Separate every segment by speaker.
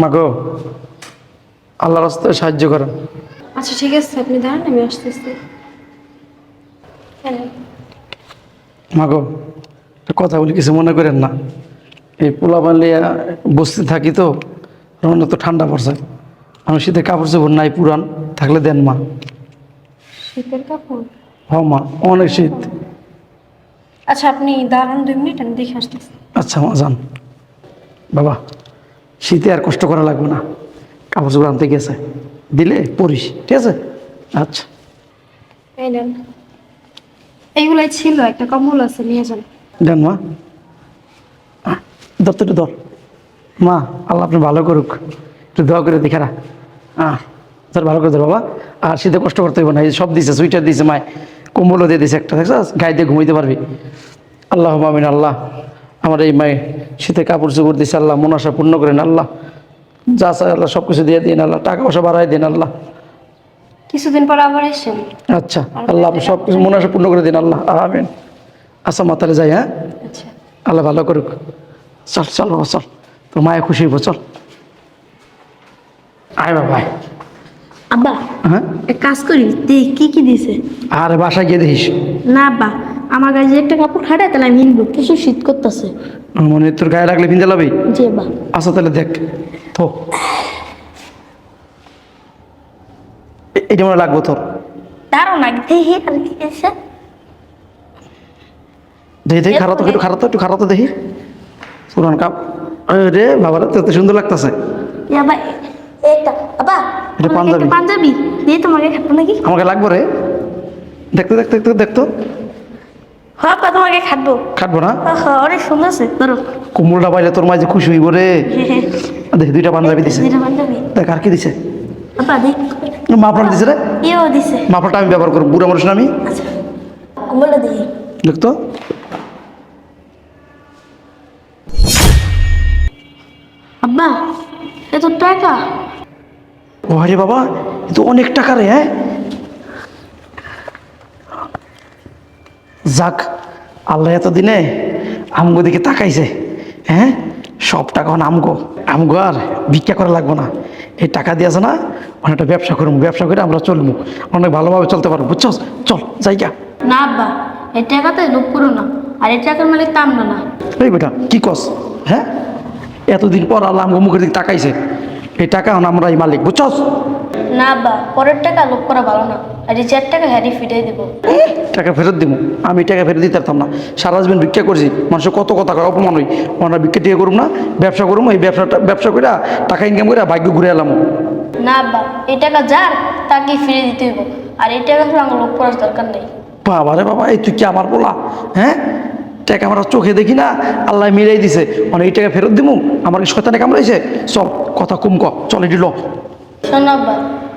Speaker 1: মাগো আল্লাহ রাস্তায় সাহায্য করেন।
Speaker 2: আচ্ছা ঠিক আছে আপনি দাঁড়ান আমি আসতেছি।
Speaker 1: মাগো কথা বলি কিছু মনে করেন না। এই পোলা বালিয়া বসতে থাকি তো রমনা তো ঠান্ডা পড়ছে। আমি শীতে কাপড় চোপড় নাই পুরান থাকলে দেন মা।
Speaker 2: শীতের কাপড়?
Speaker 1: হ মা অনেক শীত।
Speaker 2: আচ্ছা আপনি দাঁড়ান দুই মিনিট আমি দেখে আসতেছি।
Speaker 1: আচ্ছা মা যান। বাবা শীতে আর কষ্ট করা লাগবে না। কাপড় চোপড় আনতে গেছে। দিলে পরিস ঠিক আছে? আচ্ছা।
Speaker 2: এই নেন। এইগুলাই ছিল একটা কম্বল আছে নিয়ে যান।
Speaker 1: দেন মা। ধর তো একটু ধর। মা আল্লাহ আপনি ভালো করুক। একটু দোয়া করে দেখে আহ ধর ভালো করে ধর বাবা। আর শীতে কষ্ট করতে হবে না এই সব দিছে সুইটার দিছে মায় কম্বলও দিয়ে দিছে একটা দেখছ গায়ে দিয়ে ঘুমাইতে পারবি। আল্লাহ মামিন আল্লাহ। আমার এই মায়ে শীতে কাপড় চোপড় দিছে আল্লাহ মনাশা পূর্ণ করেন আল্লাহ। যা চাই আল্লাহ সব কিছু দিয়ে দিন আল্লাহ। টাকা পয়সা বাড়াই দিন আল্লাহ।
Speaker 2: কিছুদিন পর আবার এসেন
Speaker 1: আচ্ছা আল্লাহ আপনি সব কিছু মনাশা পূর্ণ করে দিন আল্লাহ। আমিন। আচ্ছা মাতারে যাই হ্যাঁ?
Speaker 2: আচ্ছা।
Speaker 1: আল্লাহ ভালো করুক। চল চল বাবা চল। তোর মায়ে খুশি হইব চল। আয় বাবা আয়।
Speaker 3: আব্বা
Speaker 1: হ্যাঁ?
Speaker 3: এক কাজ করি দেখ কি কি দিছে?
Speaker 1: আর বাসায় গিয়ে দেখিস।
Speaker 3: না আব্বা আমার গায়ে যে একটা কাপড় খাটায় তাহলে আমি নিবো প্রচুর শীত করতেছে।
Speaker 1: মানে তোর গায়ে রাখলে পিনতে লাবি
Speaker 3: জি আব্বা।
Speaker 1: আচ্ছা তাহলে দেখ তো এটা মনে লাগবো তোর।
Speaker 3: দাঁড়াও না দেখি আর কি আছে।
Speaker 1: দেখি দেখি খারাপ তো একটু খারাপ একটু খারাপ তো দেখি। পুরান কাপ। রে বাবারা তো সুন্দর লাগতেছে।
Speaker 3: এ আব্বা এটা আব্বা
Speaker 1: এটা পাঞ্জাবি।
Speaker 3: পাঞ্জাবি? দিয়ে তোমাকে খাব নাকি?
Speaker 1: আমাকে লাগবো রে। দেখতে দেখতে দেখতে দেখতো।
Speaker 3: হ্যাঁ তোমাকে খাটবো।
Speaker 1: খাটবো না?
Speaker 3: অনেক সুন্দর আছে ধরো।
Speaker 1: কুমড়োটা পাইলে তোর মাঝে খুশি হইব রে। দেখি দুইটা পাঞ্জাবি দিছে।
Speaker 3: যেটা পাঞ্জাবি।
Speaker 1: দেখ আর কি দিছে? মাফলার দিছে রে।
Speaker 3: ইয়েও দিছে।
Speaker 1: মাফলাটা আমি ব্যবহার করব বুড়া মানুষ না আমি।
Speaker 3: আচ্ছা। কুমড়া দেখি
Speaker 1: দেখতো।
Speaker 3: আব্বা এ তো টাকা?
Speaker 1: ও আরে বাবা এ তো অনেক টাকা রে হ্যাঁ? যাক আল্লাহ এতদিনে আমগো দিকে তাকাইছে হ্যাঁ? সব টাকা এখন আমগো। আমগো আর ভিক্ষা করা লাগবো না। এই টাকা দিয়ে আছে না অনেকটা ব্যবসা করব ব্যবসা করে আমরা চলবো। অনেক ভালোভাবে চলতে পারব বুঝছস? চল জায়গা
Speaker 3: না আব্বা এই টাকাতে লোভ করো না আর এই টাকার মালিক তো আমরা না।
Speaker 1: এই বেটা কি কস হ্যাঁ? এতদিন পর আল্লাহ আমগো মুখের দিকে তাকাইছে। এই টাকা এখন আমরা এই মালিক বুঝছস?
Speaker 3: না আব্বা পরের টাকা লোভ করা ভালো না। আর চার টাকা হ্যারি ফিরিয়ে দেবো।
Speaker 1: টাকা ফেরত দিব আমি টাকা ফেরত দিতে পারতাম না। সারা জীবন ভিক্ষা করছি। মানুষের কত কথা কয় অপমান হই। আমরা ভিক্ষা টিকা করুম না ব্যবসা করুম এই ব্যবসাটা ব্যবসা করে টাকা ইনকাম করে ভাগ্য ঘুরে এলাম।
Speaker 3: না আব্বা এই টাকা যার তাকে ফিরিয়ে দিতে হইব। আর এই টাকা আমার লোভ করার দরকার নেই।
Speaker 1: বাবা রে বাবা এই তুই কি আমার বলা হ্যাঁ? টাকা আমরা চোখে দেখি না, আল্লাহ মিলাই দিছে। মানে এই টাকা ফেরত দিব আমার কি শয়তানে কামড়াইছে? চল, কথা কম ক, চল এটি ল।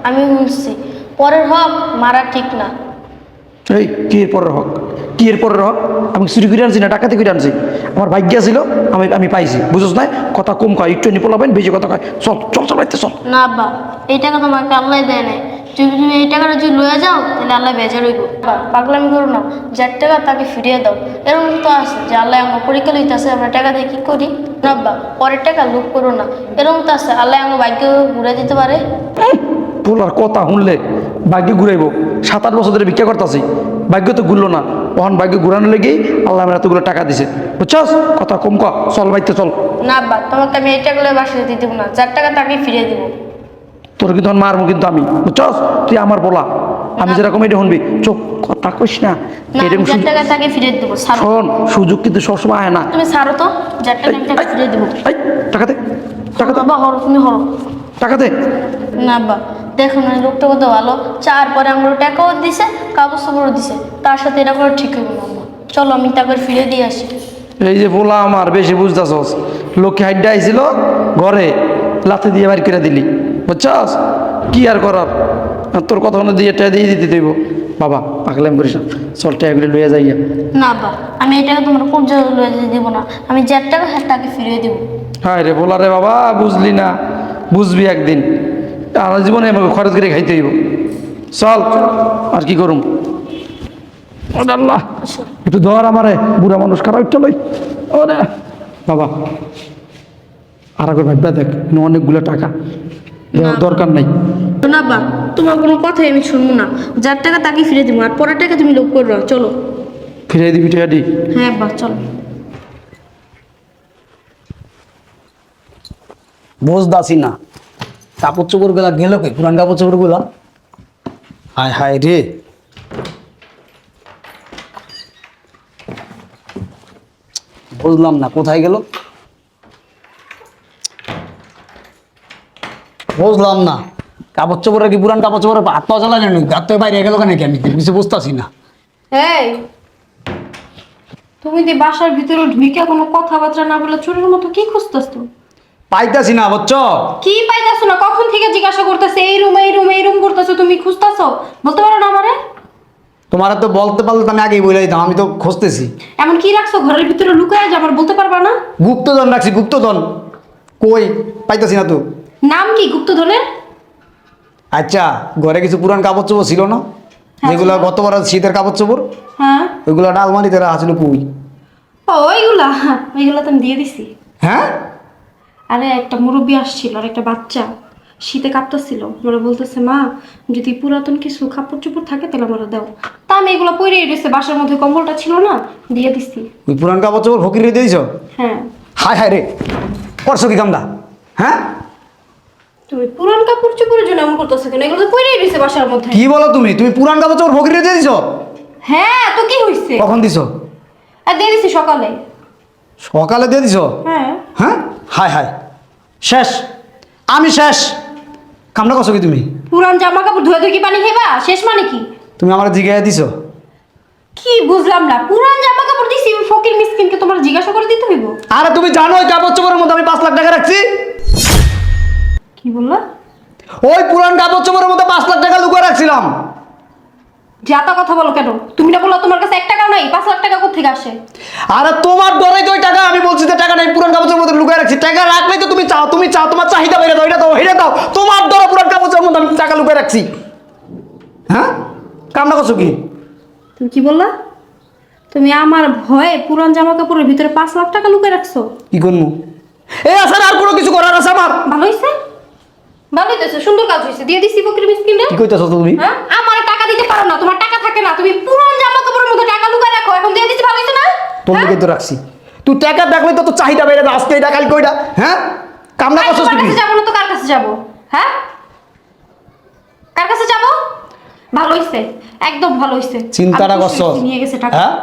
Speaker 3: আমি শুনছি। পরের হক মারা ঠিক না।
Speaker 1: এই কি এর পরের হক? কি এর পরের হক? আমি চুরি করে আনছি না ডাকাতি করে আনছি? আমার ভাগ্য ছিল আমি আমি পাইছি। বুঝছ না কথা কম কয় একটু নিপো লাবেন বেশি কথা কয়। চল চল চল বাড়িতে চল।
Speaker 3: না আব্বা এই টাকা তোমাকে আল্লাহ দেয় নাই। তুমি তুমি এই টাকাটা যদি লয়ে যাও তাহলে আল্লাহ বেজার হইব পাগলামি করো না। যার টাকা তাকে ফিরিয়ে দাও। এরকম তো আছে যে আল্লাহ আমার পরীক্ষা লইতেছে আমরা টাকা দিয়ে কি করি? না আব্বা পরের টাকা লোভ করো না। এরকম তো আছে আল্লাহ আমার ভাগ্য ঘুরে দিতে পারে।
Speaker 1: পোলার কথা শুনলে ভাগ্য ঘুরাইব। সাত আট বছর ধরে ভিক্ষা করতেছি ভাগ্য তো ঘুরলো না। ওখান ভাগ্য ঘুরানো লেগেই আল্লাহ আমার এতগুলো টাকা দিছে। বুঝছস? কথা কম ক চল বাইতে চল।
Speaker 3: না আব্বা তোমাকে আমি এই টাকাগুলো বাসায় দিতে দিব না। যার টাকা তাকে ফিরিয়ে দিব।
Speaker 1: তোর কিন্তু মারবো কিন্তু আমি? বুঝছস? তুই আমার বলা আমি যেরকম এটা শুনবি। চোখ কথা কইস না। এরকম
Speaker 3: তাকে ফিরিয়ে দেবো
Speaker 1: শোন সুযোগ কিন্তু সবসময় আয় না।
Speaker 3: তুমি ছাড়ো তো টাকা
Speaker 1: দে টাকা দে।
Speaker 3: বাবা হরো তুমি হরো।
Speaker 1: টাকা দে।
Speaker 3: না বা। দেখুন এই লোকটা কত ভালো। চার পরে আমার টাকাও দিছে কাগজ সাপড়ও দিছে। তার সাথে এটা করে ঠিক হইব না চলো আমি তাকে ফিরে দিয়ে আসি।
Speaker 1: এই যে বলা আমার বেশি বুঝতেছস। লোকে হাইডা আইছিল ঘরে লাথি দিয়ে বাড়ি করে দিলি। বুঝছস? কি আর করার? তোর কথা মনে দিয়ে টেয়া দিয়ে দিতে দেব বাবা পাগলাম করিস না। চল টেয়াগুলি লইয়া যাইয়া।
Speaker 3: না বা আমি এই টাকা তোমার জায়গায় লয়ে যেতে দিব না। আমি যার টাকা হ্যাঁ তাকে ফিরিয়ে দিব।
Speaker 1: হ্যাঁ রে বলা রে বাবা বুঝলি না। বুঝবি একদিন। আর জীবনে আমাকে খরচ করে খাইতে হইব। চল আর কি করুম? আল্লাহ একটু ধর আমারে বুড়া মানুষ খারাপ চলো ওরে। বাবা আর একবার ভাববা দেখ অনেকগুলো টাকা। দরকার নাই।
Speaker 3: না বা তোমার কোনো কথাই আমি শুনব না। যার টাকা তাকে ফিরে দিব আর পরের টাকা তুমি লোক করো চলো।
Speaker 1: ফিরে দিবি টিয়াডি?
Speaker 3: হ্যাঁ বা চলো।
Speaker 4: বুঝদাসি না। কাপড় চোপড়গুলা কে পুরান কাপড় চোপড়গুলা হায় হায় রে। বুঝলাম না, কোথায় গেল? বুঝলাম না। কাপড় চোপড়ের কি পুরান কাপড় চোপড়ের হাত পাওয়া চালায় নাকি হাত তো বাইরে গেল কেন আমি কিছু বুঝতেছি না।
Speaker 2: তুমি যে বাসার ভিতরে ঢুকে কোনো কথাবার্তা না বলে চোরের মতো কি খুঁজতেছ তো
Speaker 4: পাইতাছি না বুঝছ?
Speaker 2: কি পাইতেছো না? কখন থেকে জিজ্ঞাসা করতেছে এই রুম এই রুম এই রুম করতেছো তুমি খুঁজতেছো? বলতে পারো না আমারে?
Speaker 4: তোমার তো বলতে পারলে তো আমি আগেই বলে দিতাম আমি তো খুঁজতেছি।
Speaker 2: এমন কি রাখছো? ঘরের ভিতরে লুকায় যে আবার বলতে পারবা না?
Speaker 4: গুপ্তধন রাখছি গুপ্তধন। কই? পাইতাছি না তো।
Speaker 2: নাম কি গুপ্তধনের
Speaker 4: আচ্ছা ঘরে কিছু পুরান কাপড় চোপড় ছিল না? যেগুলো গতবার শীতের কাপড় চোপড়
Speaker 2: হ্যাঁ।
Speaker 4: ওইগুলো আলমারিতে রাখা ছিল পুই।
Speaker 2: ও ওইগুলা? ওইগুলা তো আমি দিয়ে দিছি।
Speaker 4: হ্যাঁ?
Speaker 2: আরে একটা মুরব্বী আসছিল আর একটা বাচ্চা। শীতে কাঁপতেছিল। ওরা বলতেছে মা যদি পুরাতন কিছু কাপড় চোপড় থাকে তাহলে আমরা দাও। তা আমি এগুলো পরে রয়েছে বাসার মধ্যে কম্বলটা ছিল না দিয়ে দিছি।
Speaker 4: ওই পুরান কাপড় চোপড় ফকির দিয়েছ?
Speaker 2: হ্যাঁ।
Speaker 4: হায় হায় রে করছ কি কামটা হ্যাঁ?
Speaker 2: তুমি পুরান কাপড় চোপড়ের জন্য এমন করতেছো কেন? এগুলো তো পরেই রয়েছে বাসার মধ্যে।
Speaker 4: কি বলো তুমি? তুমি পুরান কাপড় চোপড় ফকির রেখে দিয়েছ?
Speaker 2: হ্যাঁ তো কি হয়েছে
Speaker 4: কখন দিছো?
Speaker 2: আর দিয়ে দিছি সকালে।
Speaker 4: সকালে দিয়ে দিছো?
Speaker 2: হ্যাঁ।
Speaker 4: হ্যাঁ? হায় হায়। শেষ। আমি শেষ। কামটা করছ কি তুমি?
Speaker 2: পুরান জামা কাপড় ধুয়ে ধুয়ে কি পানি খাইবা শেষ মানে কি?
Speaker 4: তুমি আমার জিজ্ঞাসা দিছো?
Speaker 2: কি বুঝলাম না। পুরান জামা কাপড় দিছি ফকির মিসকিনকে তোমার জিজ্ঞাসা করে দিতে হইব।
Speaker 4: আরে তুমি জানো ওই কাপড় চোপড়ের মধ্যে আমি পাঁচ লাখ টাকা রাখছি?
Speaker 2: কি বললা?
Speaker 4: ওই পুরান কাপড় চোপড়ের মধ্যে পাঁচ লাখ টাকা লুকিয়ে রাখছিলাম।
Speaker 2: যাতা কথা বলো কেন? তুমি না বলল তোমার কাছে এক টাকাও নাই পাঁচ লাখ টাকা কোথেকে আসে?
Speaker 4: আরে তোমার ডরে তো ওই টাকা আমি বলছি যে টাকা নেই পুরান কাপড়ের মধ্যে লুকিয়ে রাখছি। টাকা রাখলেই তো তুমি চাও তুমি চাও তোমার চাহিদা বেড়ে দাও এটা দাও এটা দাও। তোমার ডরে পুরান কাপড়ের মধ্যে আমি টাকা লুকিয়ে রাখছি। হ্যাঁ? কামনা করছ কি?
Speaker 2: তুমি কি বললা? তুমি আমার ভয়ে পুরান জামা কাপড়ের ভিতরে পাঁচ লাখ টাকা লুকিয়ে রাখছো?
Speaker 4: কি করব? এই আসার আর কোনো কিছু করার আছে আমার?
Speaker 2: ভালো হয়েছে ভালো হইতেছে সুন্দর কাজ হয়েছে দিয়ে দিছি ফকির মিসকিন
Speaker 4: কি কইতেছো তুমি?
Speaker 2: হ্যাঁ? আমার টাকা দিতে পারো না তোমার টাকা থাকে না। তুমি পুরান জামা কাপড়ের মধ্যে টাকা লুকিয়ে রাখো এখন দিয়ে দিছি ভালো হয়েছে না?
Speaker 4: তোর
Speaker 2: হ্যাঁ?
Speaker 4: তো রাখছি। তুই টাকা দেখলে তো তোর চাহিদা বেড়ে দাও আজকে এটা কালকে ওইটা। হ্যাঁ? কামনা
Speaker 2: আই,
Speaker 4: করছ
Speaker 2: তোমার
Speaker 4: কি?
Speaker 2: কাছে যাব না তো কার কাছে যাব? হ্যাঁ? কার কাছে যাব? ভালো হইছে একদম ভালো হইছে।
Speaker 4: চিন্তাটা করছ?
Speaker 2: নিয়ে গেছে টাকা।
Speaker 4: হ্যাঁ?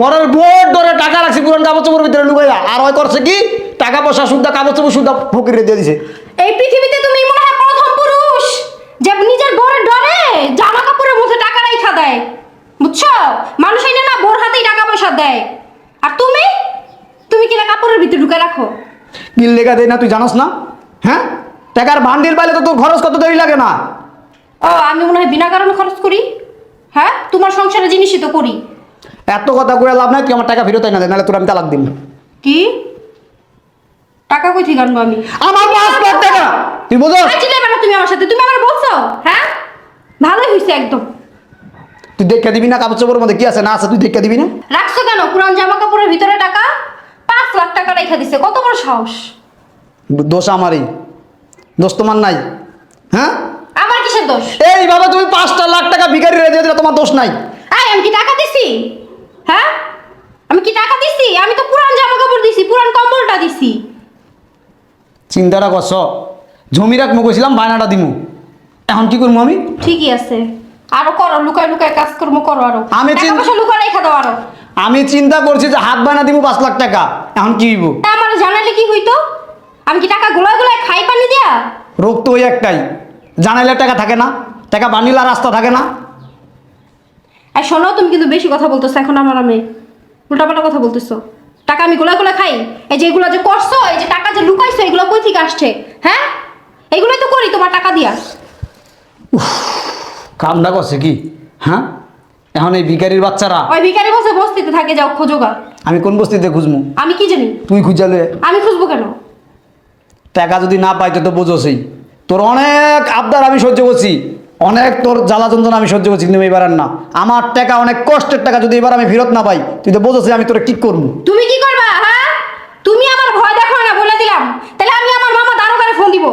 Speaker 4: ঘরের বোর্ড ধরে টাকা রাখছি পুরান কাপড় চোপড়ের ভিতরে লুকাইয়া। আর ওই করছে কি? টাকা পয়সা শুদ্ধা কাপড় চোপড় শুদ্ধা ফকিরে দিয়ে দিছে।
Speaker 2: এই পৃথিবীতে তুমি মনে হয় প্রথম পুরুষ যে নিজের বরের ডরে জামা কাপড়ের মধ্যে টাকা রাইখা দেয়। বুঝছ? মানুষ না বোর হাতেই টাকা পয়সা দেয়। আর তুমি? তুমি কিনা কাপড়ের ভিতরে ঢুকে রাখো?
Speaker 4: লেখা দেয় না তুই জানোস না? হ্যাঁ? টাকার ভান্ডিল পাইলে তো তোর খরচ কত দেরি লাগে না?
Speaker 2: ও আমি মনে হয় বিনা কারণে খরচ করি। হ্যাঁ? তোমার সংসারের জিনিসই তো করি।
Speaker 4: এত কথা করে লাভ নাই তুই আমার টাকা ফেরত না দে নাহলে তোর আমি তালাক দিন
Speaker 2: কি? টাকা কই থেকে আনব আমি?
Speaker 4: আমার পাঁচ লাখ টাকা! তুই বোঝো
Speaker 2: আর না তুমি আমার সাথে তুমি আমার বলছো হ্যাঁ? ভালোই হয়েছে একদম।
Speaker 4: তুই দেখে দিবি না কাপড় চোপড়ের মধ্যে কি আছে? না আছে তুই দেখে দিবি না?
Speaker 2: রাখছো কেন? পুরান জামা কাপড়ের ভিতরে টাকা? পাঁচ লাখ টাকা রেখে দিছে কত বড় সাহস?
Speaker 4: দোষ আমারই। দোষ তোমার নাই। হ্যাঁ?
Speaker 2: আমার কিসের দোষ?
Speaker 4: এই বাবা তুমি পাঁচটা লাখ টাকা ভিখারি রেখে দিলে তোমার দোষ নাই।
Speaker 2: আই আমি কি টাকা দিছি? হ্যাঁ? আমি কি টাকা দিছি? আমি তো পুরান জামা কাপড় দিছি পুরান কম্বলটা দিছি।
Speaker 4: চিন্তাটা করছ। জমি রাখব কইছিলাম বায়নাটা দিমু। এখন কি করব আমি?
Speaker 2: ঠিকই আছে। আরও করো লুকায় লুকায় কাজকর্ম করো আরও।
Speaker 4: আমি
Speaker 2: টাকা
Speaker 4: চিন-
Speaker 2: পয়সা লুকায় রেখে দাও আরও।
Speaker 4: আমি চিন্তা করছি যে হাত বায়না দিব পাঁচ লাখ টাকা এখন কি হইব?
Speaker 2: তা আমার জানাইলে কি হইতো? আমি কি টাকা গোলায় গোলায় খাই পানি দিয়া?
Speaker 4: রোগ তো ওই একটাই। জানাইলে টাকা থাকে না টাকা বানিলা রাস্তা থাকে না।
Speaker 2: আর শোনো তুমি কিন্তু বেশি কথা বলতেছো এখন আমার আমি উল্টাপাল্টা কথা বলতেছো। টাকা আমি গোলায় গোলায় খাই? এই যে এগুলো যে করছ এই যে টাকা যে লুকাইছো এগুলো কই থেকে আসছে? হ্যাঁ? এগুলোই তো করি তোমার টাকা দিয়া।
Speaker 4: কামটা করছে কি? হ্যাঁ? এখন এই ভিখারির বাচ্চারা
Speaker 2: ওই ভিখারি বসে বস্তিতে থাকে যাও খোঁজোগা
Speaker 4: আমি কোন বস্তিতে খুঁজবো
Speaker 2: আমি কি জানি?
Speaker 4: তুই খুঁজালে
Speaker 2: আমি খুঁজবো কেন?
Speaker 4: টাকা যদি না পাইতো তো বোঝোসই তোর অনেক আবদার আমি সহ্য করছি। অনেক তোর জ্বালা যন্ত্রণা আমি সহ্য করছি কিন্তু এবার আর না। আমার টাকা অনেক কষ্টের টাকা যদি এবার আমি ফেরত না পাই তুই তো বোঝাচ্ছি আমি তোরা কি করব
Speaker 2: তুমি কি করবা হ্যাঁ? তুমি আমার ভয় দেখো না বলে দিলাম। তাহলে আমি আমার মামা দারোগারে ফোন দিব।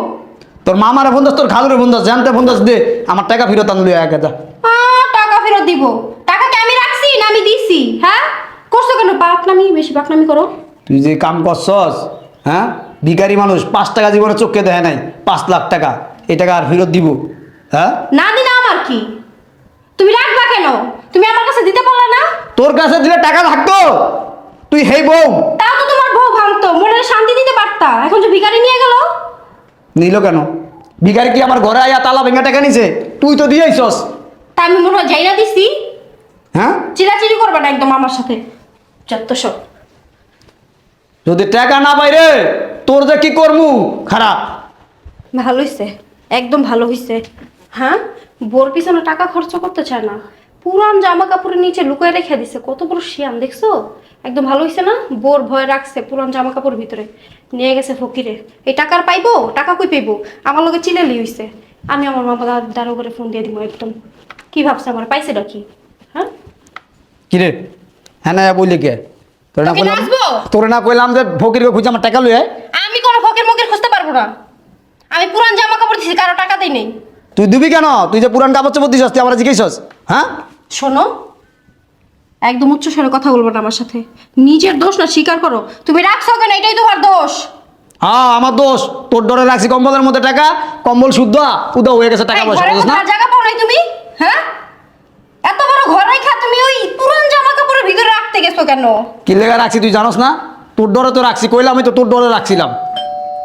Speaker 4: তোর মামারে ফোন তোর খালুরে ফোন জানতে ফোন দে আমার টাকা ফেরত আনলি এক যা
Speaker 2: টাকা ফেরত দিব। টাকা কি আমি রাখছি না আমি দিছি? হ্যাঁ? করছ কেন? বাকনামি বেশি বাকনামি করো।
Speaker 4: তুই যে কাম করছস হ্যাঁ? ভিখারি মানুষ পাঁচ টাকা জীবনে চোখে দেয় নাই পাঁচ লাখ টাকা। এই টাকা আর ফেরত দিব হ্যাঁ?
Speaker 2: না দিলে আমার কি? তুমি রাখবা কেন? তুমি আমার কাছে দিতে পারলা না?
Speaker 4: তোর কাছে দিলে টাকা থাকতো? তুই হেই বউ।
Speaker 2: তাও তো তোমার বউ ভাঙতো মনে শান্তি দিতে পারতা। এখন যে ভিখারি নিয়ে গেল
Speaker 4: নিল কেন? ভিখারি কি আমার ঘরে আয়া তালা ভেঙে টাকা নিছে? তুই তো দিয়েছস
Speaker 2: তা আমি মনে হয় যাইরা দিছি।
Speaker 4: হ্যাঁ?
Speaker 2: চিলাচিলি করবে না একদম আমার সাথে। যত সব।
Speaker 4: যদি টাকা না পাই রে তোর যে কি করমু? খারাপ।
Speaker 2: ভালো হইছে। একদম ভালো হইছে। হ্যাঁ? বোর পিছনে টাকা খরচ করতে চায় না। পুরান জামা কাপড়ের নিচে লুকিয়ে রেখে দিছে। কত বড় শিয়াম দেখছ? একদম ভালো হইছে না? বোর ভয় রাখছে পুরান জামা কাপড়ের ভিতরে। নিয়ে গেছে ফকিরে। এই টাকার পাইবো? টাকা কই পাইবো? আমার লগে চিলেলি হইছে। আমি আমার মামা দারো করে ফোন দিয়ে দিব একদম। কি ভাবছে আমার? পাইছে কি? হ্যাঁ?
Speaker 4: কিরে? হ্যাঁ না বললি কে? তোর না কইলাম? তোর না কইলাম যে ফকিরকে খুঁজে আমার টাকা লুয়ে
Speaker 2: আমি কোনো ফকির মকির খুঁজতে পারব না। আমি পুরান জামা কাপড় দিছি কারও টাকা দেই নেই।
Speaker 4: তুই দিবি কেন? তুই যে পুরান কাপড় চোপড় দিছস তুই আমার জিজ্ঞেসস হ্যাঁ?
Speaker 2: শোনো একদম উচ্চ স্বরে কথা বলব না আমার সাথে। নিজের দোষ না স্বীকার করো। তুমি রাখছো কেন? এটাই তোমার দোষ।
Speaker 4: হ্যাঁ আমার দোষ। তোর ডরে রাখছি কম্বলের মধ্যে টাকা কম্বল শুদ্ধ উদা হয়ে গেছে টাকা পয়সা বুঝছ না?
Speaker 2: জায়গা পাও নাই তুমি? হ্যাঁ? এত বড় ঘর রেখা তুমি ওই পুরান জামা কাপড়ের ভিতরে রাখতে গেছো কেন?
Speaker 4: কি লেগে রাখছি তুই জানোস না? তোর ডরে তো রাখছি কইলাম আমি তো তোর ডরে রাখছিলাম।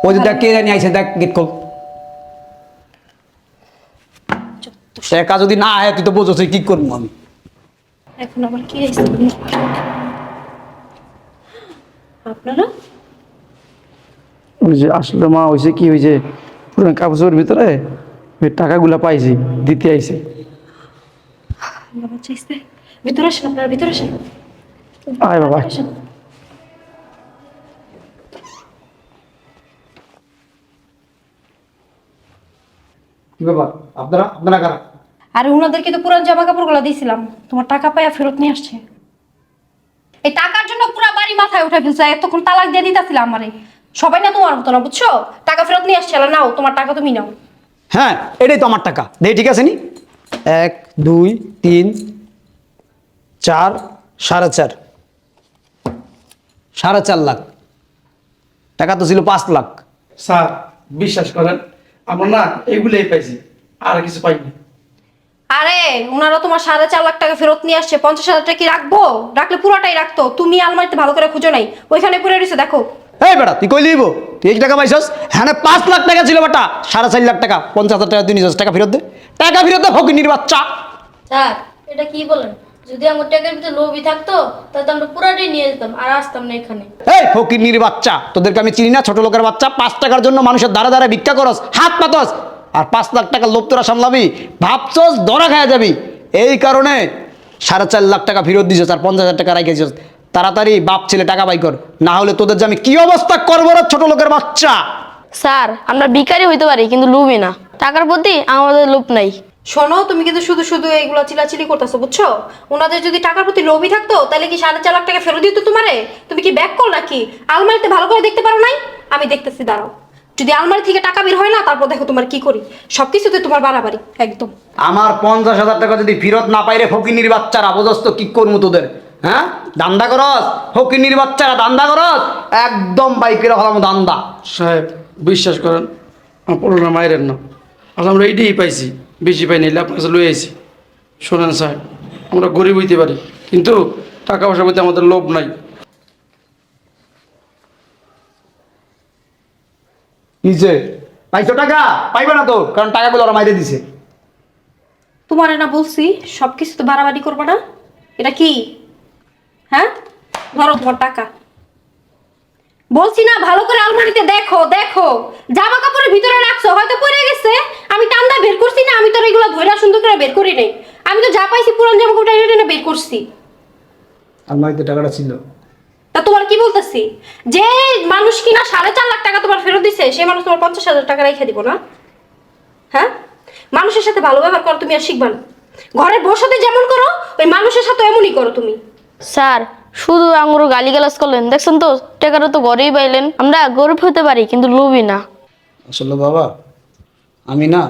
Speaker 4: ওই যে দেখ কে জানি আইছে দেখ গীত কল টাকা যদি না আয় তুই তো বোঝছ কি করব আমি?
Speaker 2: এখন আবার কি হয়েছে? আপনারা?
Speaker 1: ওই যে আসলে মা হয়েছে কি হয়েছে? পুরো কাপড়ের ভিতরে ওই টাকাগুলা পাইছি দিতে আইছে।
Speaker 2: বাবা চাইছে ভিতরে আসেন আপনারা ভিতরে আসেন।
Speaker 1: আয় বাবা।
Speaker 2: আসেন।
Speaker 4: কি ব্যাপার? আপনারা? আপনারা কারা?
Speaker 2: আরে ওনাদেরকে তো পুরান জামা কাপড়গুলো দিয়েছিলাম। তোমার টাকা পাইয়া ফেরত নিয়ে আসছে। এই টাকার জন্য পুরা বাড়ি মাথায় উঠে ফেলছে এতক্ষণ তালাক দিয়ে দিতেছিলাম আমারে। সবাই না তোমার মতো না বুঝছ? টাকা ফেরত নিয়ে আসছে নাও তোমার টাকা তুমি নাও।
Speaker 4: হ্যাঁ এটাই তো আমার টাকা। দে ঠিক আছে নি? এক দুই তিন চার সাড়ে চার। সাড়ে চার লাখ। টাকা তো ছিল পাঁচ লাখ।
Speaker 1: স্যার বিশ্বাস করেন আমরা না এগুলোই পাইছি আর কিছু পাইনি।
Speaker 2: আরে ওনারা তোমার সাড়ে চার লাখ টাকা ফেরত নিয়ে আসছে পঞ্চাশ হাজার টাকা কি রাখব? রাখলে পুরোটাই রাখতো। তুমি আলমারিতে ভালো করে খুঁজো নাই। ওইখানে পড়ে রয়েছে দেখো।
Speaker 4: এই বেটা তুই কই লিব? তুই এই টাকা পাইছস? হ্যাঁ পাঁচ লাখ টাকা ছিল বেটা। সাড়ে চার লাখ টাকা পঞ্চাশ হাজার টাকা তুই নিছস। টাকা ফেরত দে। টাকা ফেরত দে ফকিনির বাচ্চা।
Speaker 3: স্যার এটা কি বলেন? যদি আমার টাকার ভিতরে লোভই থাকতো তাহলে আমরা পুরাটাই নিয়ে যেতাম আর আসতাম না এখানে।
Speaker 4: এই ফকিনির বাচ্চা তোদেরকে আমি চিনি না ছোট লোকের বাচ্চা। পাঁচ টাকার জন্য মানুষের দ্বারা দ্বারা ভিক্ষা করস হাত পাতস। আর পাঁচ লাখ টাকা লোভ তোরা সামলাবি ভাবছস ধরা খাওয়া যাবি। এই কারণে সাড়ে চার লাখ টাকা ফেরত দিছস আর পঞ্চাশ হাজার টাকা রেখেছিস। তাড়াতাড়ি বাপ ছেলে টাকা বাই কর না হলে তোদের যে আমি কি অবস্থা করব রে ছোট লোকের বাচ্চা?
Speaker 3: স্যার আমরা ভিখারি হইতে পারি কিন্তু লোভই না। টাকার প্রতি আমাদের লোভ নাই।
Speaker 2: শোনো তুমি কিন্তু শুধু শুধু এইগুলো চিলাচিলি করতেছো বুঝছ? ওনাদের যদি টাকার প্রতি লোভই থাকতো তাহলে কি সাড়ে চার লাখ টাকা ফেরত দিত তোমারে? তুমি কি ব্যাক কল নাকি? আলমারিতে ভালো করে দেখতে পারো নাই? আমি দেখতেছি দাঁড়াও। যদি আলমারি থেকে টাকা বের হয় না তারপর দেখো তোমার কি করি? সবকিছুতে তোমার বাড়াবাড়ি একদম।
Speaker 4: আমার পঞ্চাশ হাজার টাকা যদি ফেরত না পাইরে ফকিনির বাচ্চারা বোঝস তো কি করব তোদের হ্যাঁ? দান্দা করস ফকিনির বাচ্চারা দান্দা করস একদম বাইকের হলাম দান্দা।
Speaker 1: সাহেব বিশ্বাস করেন আমার পুরোনো মায়ের না আর আমরা এইটাই পাইছি বেশি পাই নিলে আপনার কাছে লই আইছি। শোনেন সাহেব আমরা গরিব হইতে পারি কিন্তু টাকা পয়সার প্রতি আমাদের লোভ নাই।
Speaker 4: কিছে পাইছো টাকা? পাইবে না তো কারণ টাকাগুলো ওরা মাইরে দিছে।
Speaker 2: তোমার না বলছি সবকিছু তো বাড়াবাড়ি করবে না? এটা কি? হ্যাঁ? ধরো তোমার টাকা। বলছি না ভালো করে আলমারিতে দেখো দেখো। জামা কাপড়ের ভিতরে রাখছো হয়তো পড়ে গেছে। আমি টান্দা বের করছি না আমি তো এগুলো ধৈরা সুন্দর করে বের করি নাই। আমি তো যা পাইছি পুরান জামা কাপড় এনে এনে বের করছি।
Speaker 4: আলমারিতে টাকাটা ছিল।
Speaker 2: তা তোমার কি বলতেছি? যে মানুষ কিনা সাড়ে চার লাখ টাকা তোমার ফেরত দিছে সেই মানুষ তোমার পঞ্চাশ হাজার টাকা রেখে দিব না? হ্যাঁ? মানুষের সাথে ভালো ব্যবহার করো তুমি আর শিখবা না। ঘরের বউর সাথে যেমন করো ওই মানুষের সাথে এমনই করো তুমি।
Speaker 3: স্যার শুধু আঙুর গালি গালিগালাজ করলেন। দেখছেন তো টাকাটা তো ঘরেই পাইলেন। আমরা গরিব হতে পারি কিন্তু লোভী না।
Speaker 4: আসলে বাবা আমি না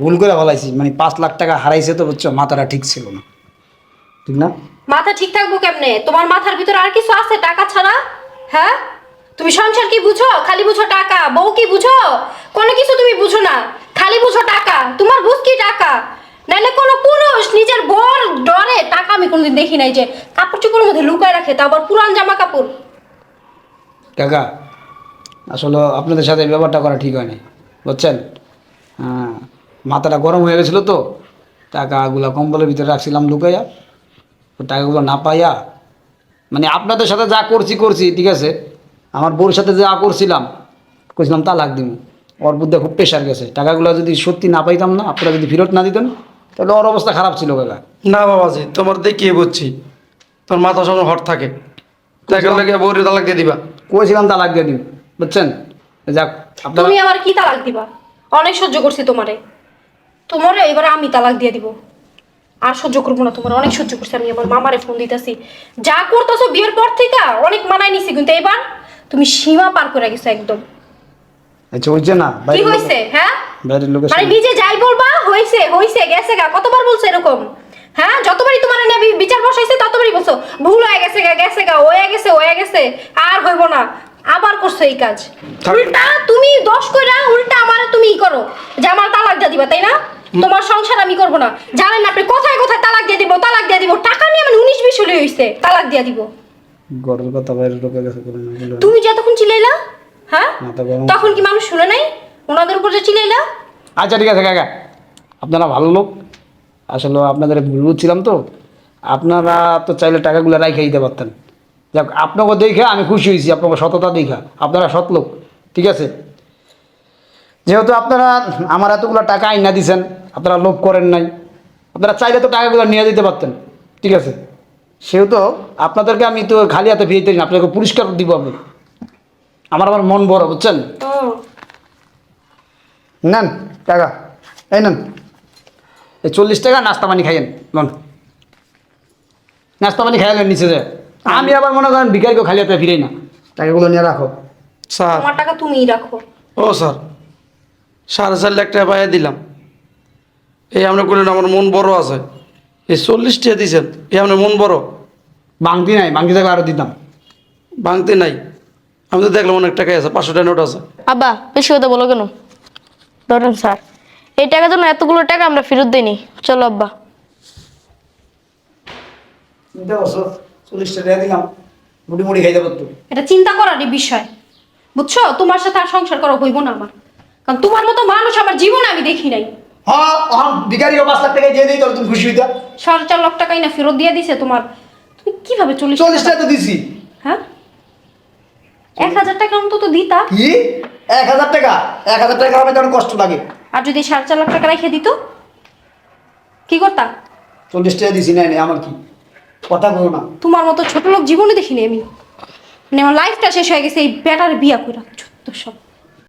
Speaker 4: ভুল করে ফেলাইছি। মানে পাঁচ লাখ টাকা হারাইছে তো বুঝছ? মাথাটা ঠিক ছিল না। ঠিক না?
Speaker 2: মাথা ঠিক থাকব কেমনে? তোমার মাথার ভিতরে আর কিছু আছে? টাকা ছাড়া? হ্যাঁ? তুমি সংসার কি বুঝো? খালি বুঝো টাকা। বউ কি বুঝো? কোনো কিছু তুমি বুঝো না। খালি বুঝো টাকা। তোমার বুঝ কি টাকা? নাহলে কোনো পুরুষ নিজের বর ডরে টাকা আমি কোনোদিন দেখি নাই যে কাপড় চোপড়ের মধ্যে লুকায় রাখে তা আবার পুরান জামা কাপড়
Speaker 4: কাকা আসলে আপনাদের সাথে এই ব্যাপারটা করা ঠিক হয়নি। বুঝছেন? হ্যাঁ মাথাটা গরম হয়ে গেছিল তো। টাকাগুলো কম্বলের ভিতরে রাখছিলাম লুকাইয়া। টাকাগুলো না পাইয়া মানে আপনাদের সাথে যা করছি করছি ঠিক আছে? আমার বউর সাথে যা করছিলাম করছিলাম তালাক দিব ওর বুদ্ধে খুব প্রেশার গেছে। টাকাগুলো যদি সত্যি না পাইতাম না আপনারা যদি ফেরত না দিতেন তাহলে ওর অবস্থা খারাপ ছিল কাকা
Speaker 1: না বাবাজি তোমার দেখিয়ে বুঝছি। তোর মাথা সবসময় হট থাকে। টাকার লেগে বউরে তালাক দিয়ে দিবা।
Speaker 4: করেছিলাম তালাক দিয়ে দিন বুঝছেন? যাক আপনারা
Speaker 2: তুমি আবার কি তালাক দিবা? অনেক সহ্য করছি তোমারে। তোমারে এবার আমি তালাক দিয়ে দিব। আর সহ্য করব না তোমার অনেক সহ্য করছি আমি আমার মামারে ফোন দিতেছি। যা করতেছো বিয়ের পর থেকে অনেক মানায় নিছি কিন্তু এবার তুমি সীমা পার করে গেছো একদম।
Speaker 4: আচ্ছা না
Speaker 2: কি হয়েছে হ্যাঁ?
Speaker 4: বাইরের লোকের
Speaker 2: মানে নিজে যাই বলবা হয়েছে হয়েছে গেছে গা কতবার বলছো এরকম? হ্যাঁ? যতবারই তোমার নিয়ে বিচার বসাইছে ততবারই বলছো ভুল হয়ে গেছে গা গেছে গা হয়ে গেছে হয়ে গেছে আর হইব না। আবার করছ এই কাজ। উল্টা তুমি দশ কইরা উল্টা আমার তুমি ই করো যে আমার তালাক দিয়ে দিবা তাই না? তোমার সংসার আমি করব না। জানেন না আপনি কোথায় কোথায় তালাক দিয়ে দিব তালাক দিয়ে দিব টাকা নিয়ে মানে উনিশ বিশ হলে হইছে তালাক দিয়ে দিব।
Speaker 4: গরুর কথা বাইরের লোকের কাছে করে না।
Speaker 2: তুমি যতক্ষণ চিলাইলা হ্যাঁ? তখন কি মানুষ শুনে নাই? ওনাদের উপর যে চিলাইলা?
Speaker 4: আচ্ছা ঠিক আছে কাকা। আপনারা ভালো লোক। আসলে আপনাদের ভুল বুঝছিলাম তো। আপনারা তো চাইলে টাকাগুলো রাইখে দিতে পারতেন। যাক আপনাকে দেখে আমি খুশি হয়েছি আপনাকে সততা দেখা। আপনারা সৎ লোক ঠিক আছে? যেহেতু আপনারা আমার এতগুলো টাকা আইনা দিছেন আপনারা লোভ করেন নাই। আপনারা চাইলে তো টাকাগুলো নিয়ে দিতে পারতেন ঠিক আছে? সেহেতু আপনাদেরকে আমি তো খালি হাতে ফিরে দিই আপনাকে পুরস্কার দিব আমি। আমার আমার মন বড় বুঝছেন? নেন টাকা এই নেন। এই চল্লিশ টাকা নাস্তা পানি খাইয়েন লন। নাস্তা পানি খাইলেন নিচে যায়। আমি আবার মনে করেন বিকারিকে খালি হাতে ফিরেই না। টাকাগুলো নিয়ে রাখো।
Speaker 1: স্যার।
Speaker 2: তোমার টাকা তুমিই রাখো।
Speaker 1: ও স্যার। সাড়ে চার লাখ টাকা পাইয়া দিলাম। এই আপনি করলেন আমার মন বড় আছে। এই চল্লিশ টাকা দিয়েছেন। এই আপনার মন বড়।
Speaker 4: বাংতি নাই বাংতি টাকা আরও দিতাম।
Speaker 1: ভাঙতে নাই। আমি তো দেখলাম অনেক টাকাই আছে পাঁচশো টাকা নোট আছে।
Speaker 3: আব্বা বেশি কথা বলো কেন? ধরেন স্যার এই টাকার জন্য এতগুলো টাকা আমরা ফেরত দিইনি। চলো আব্বা।
Speaker 4: চিন্তা করছ চল্লিশ টাকা দিলাম মুড়ি মুড়ি খাই যাব তো
Speaker 2: এটা চিন্তা করারই বিষয়। বুঝছ? তোমার সাথে আর সংসার করা হইব না আমার। কারণ তোমার মতো মানুষ আমার জীবনে আমি দেখি নাই।
Speaker 4: হ্যাঁ হ্যাঁ বিকারিও পাঁচ লাখ টাকা দিয়ে দিই তাহলে তুমি খুশি হইতা।
Speaker 2: সাড়ে চার লাখ টাকাই না ফেরত দিয়ে দিছে তোমার। তুমি কীভাবে চল্লিশ
Speaker 4: চল্লিশ টাকা- তো দিছি।
Speaker 2: হ্যাঁ? এক হাজার টাকা অন্তত দিতা।
Speaker 4: কি? এক হাজার টাকা? এক হাজার টাকা আমার তখন কষ্ট লাগে।
Speaker 2: আর যদি সাড়ে চার লাখ টাকা রেখে দিত? কি করতা?
Speaker 4: চল্লিশ টাকা দিছি নাই নাই আমার কি? কথা বলো না।
Speaker 2: তোমার মতো ছোট লোক জীবনে দেখিনি আমি। মানে আমার লাইফটা শেষ হয়ে গেছে, এই বেটার বিয়া করে চোদ্দ সব।